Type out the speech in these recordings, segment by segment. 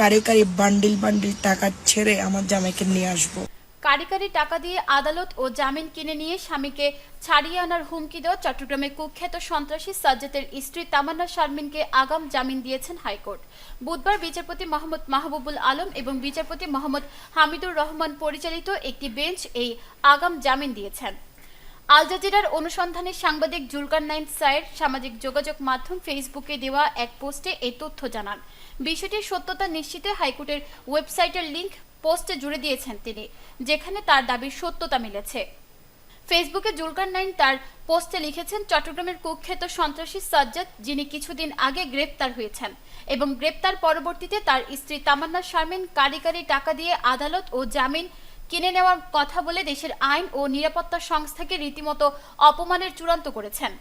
কারি কারি bundle bundle টাকা ছেড়ে আমার জামাইকে নিয়ে আসব। কারি কারি টাকা দিয়ে আদালত ও জামিন কিনে নিয়ে স্বামীকে ছাড়িয়ে আনার হুমকি দেওয়া চট্টগ্রামে কুখ্যাত সন্ত্রাসী সাজ্জাতের স্ত্রী তামান্না শারমিনকে আগাম জামিন দিয়েছেন হাইকোর্ট। বুধবার বিচারপতি মোহাম্মদ মাহবুবুল আলম এবং বিচারপতি মোহাম্মদ হামিদুর রহমান পরিচালিত একটি বেঞ্চ এই আগাম জামিন দিয়েছেন। আল জাজিরার অনুসন্ধানী সাংবাদিক জুলকার নাইন সাইর সামাজিক যোগাযোগ মাধ্যম ফেসবুকে দেওয়া এক পোস্টে এই তথ্য জানান। বিষয়টির সত্যতা নিশ্চিতে হাইকোর্টের ওয়েবসাইটের লিংক পোস্টে জুড়ে দিয়েছেন তিনি, যেখানে তার দাবির সত্যতা মিলেছে। ফেসবুকে জুলকার নাইন তার পোস্টে লিখেছেন, চট্টগ্রামের কুখ্যাত সন্ত্রাসী সাজ্জাদ, যিনি কিছুদিন আগে গ্রেপ্তার হয়েছেন এবং গ্রেপ্তার পরবর্তীতে তার স্ত্রী তামান্না শারমিন কারি কারি টাকা দিয়ে আদালত ও জামিন কিনে নেওয়ার কথা বলে দেশের আইন ও নিরাপত্তা সংস্থাকে রীতিমতো অপমানের চূড়ান্ত করেছেন।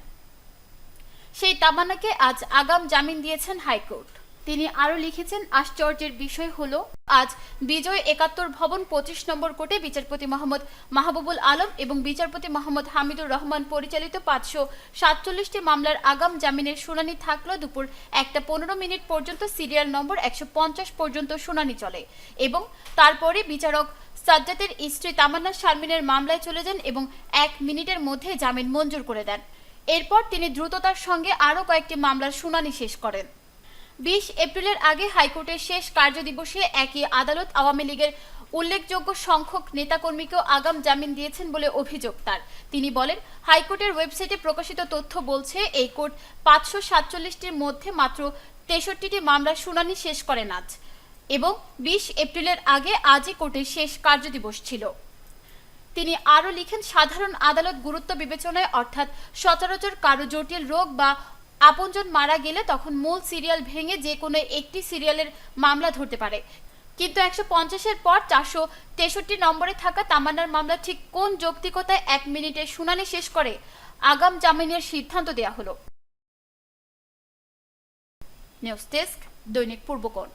সেই তামান্নাকে আজ আগাম জামিন দিয়েছেন হাইকোর্ট। তিনি আরও লিখেছেন, আশ্চর্যের বিষয় হলো, আজ বিজয় একাত্তর ভবন পঁচিশ নম্বর কোর্টে বিচারপতি মোহাম্মদ মাহবুবুল আলম এবং বিচারপতি মোহাম্মদ হামিদুর রহমান পরিচালিত পাঁচশো সাতচল্লিশটি মামলার আগাম জামিনের শুনানি থাকলেও দুপুর একটা পনেরো মিনিট পর্যন্ত, সিরিয়াল নম্বর একশো পঞ্চাশ পর্যন্ত শুনানি চলে এবং তারপরে বিচারক সাজ্জাদের স্ত্রী তামান্না শারমিনের মামলায় চলে যান এবং এক মিনিটের মধ্যে জামিন মঞ্জুর করে দেন। এরপর তিনি দ্রুততার সঙ্গে আরও কয়েকটি মামলার শুনানি শেষ করেন। বিশ এপ্রিলের আগে হাইকোর্টের শেষ কার্যদিবসে একই আদালত আওয়ামী লীগের উল্লেখযোগ্য সংখ্যক নেতাকর্মীকেও আগাম জামিন দিয়েছেন বলে অভিযোগ তার। তিনি বলেন, হাইকোর্টের ওয়েবসাইটে প্রকাশিত তথ্য বলছে, এই কোর্ট পাঁচশো সাতচল্লিশটির মধ্যে মাত্র তেষট্টিটি মামলার শুনানি শেষ করেন আজ। এবং বিশ এপ্রিলের আগে আজই কোর্টের শেষ কার্যদিবস ছিল। তিনি আরও লিখেন, সাধারণ আদালত গুরুত্ব বিবেচনায়, অর্থাৎ সচরাচর কারও জটিল রোগ বা আপনজন মারা গেলে তখন মূল সিরিয়াল ভেঙে যে কোনো একটি সিরিয়ালের মামলা ধরতে পারে। কিন্তু একশো পঞ্চাশের পর চারশো তেষট্টি নম্বরে থাকা তামান্নার মামলা ঠিক কোন যৌক্তিকতায় এক মিনিটে শুনানি শেষ করে, আগাম জামিনের সিদ্ধান্ত দেওয়া হলো। নিউজ ডেস্ক, দৈনিক পূর্বকোণ।